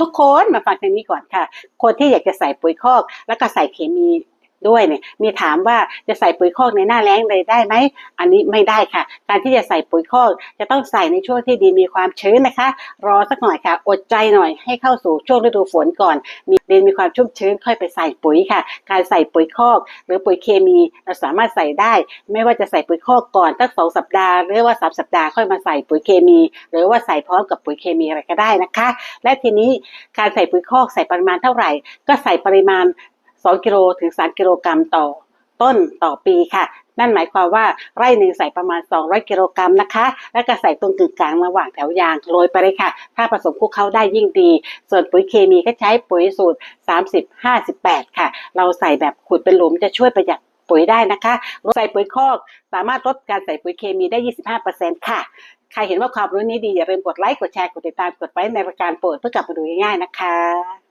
ทุกคนมาฟังทางนี้ก่อนค่ะ คนที่อยากจะใส่ปุ๋ยคอก แล้วก็ใส่เคมี ด้วยเนี่ยมีถามว่าจะใส่ปุ๋ยคอกในหน้าแล้งเลยได้ไหมอันนี้ไม่ได้ค่ะ การที่จะใส่ปุ๋ยคอกจะต้องใส่ในช่วงที่ดินมีความชื้นนะคะ รอสักหน่อยค่ะ อดใจหน่อยให้เข้าสู่ช่วงฤดูฝนก่อน มีดินมีความชุ่มชื้นค่อยไปใส่ปุ๋ยค่ะ การใส่ปุ๋ยคอก หรือปุ๋ยเคมีเราสามารถใส่ได้ ไม่ว่าจะใส่ปุ๋ยคอกก่อนตั้งสองสัปดาห์หรือว่าสามสัปดาห์ค่อยมาใส่ปุ๋ยเคมี หรือว่าใส่พร้อมกับปุ๋ยเคมีอะไรก็ได้นะคะ และทีนี้การใส่ปุ๋ยคอกใส่ปริมาณเท่าไหร่ ก็ใส่ปริมาณ 2กิโลถึง 3 กิโลกรัมต่อต้นต่อปีค่ะ นั่นหมายความว่าไร่หนึ่งใส่ประมาณ 200 กิโลกรัมนะคะ แล้วก็ใส่ตรงกึ่งกลางระหว่างแถวยางโรยไปเลยค่ะ ถ้าผสมคลุกเข้าได้ยิ่งดี ส่วนปุ๋ยเคมีก็ใช้ปุ๋ยสูตร 30 58 ค่ะ เราใส่แบบขุดเป็นหลุมจะช่วยประหยัดปุ๋ยได้นะคะใส่ปุ๋ยคอกสามารถลดการใส่ปุ๋ยเคมีได้ 25%ค่ะ ใครเห็นว่าความรู้นี้ดีอย่าลืมกดไลค์ กดแชร์ กดติดตาม กดไว้ในรายการโปรดเพื่อกลับมาดูง่ายๆนะคะ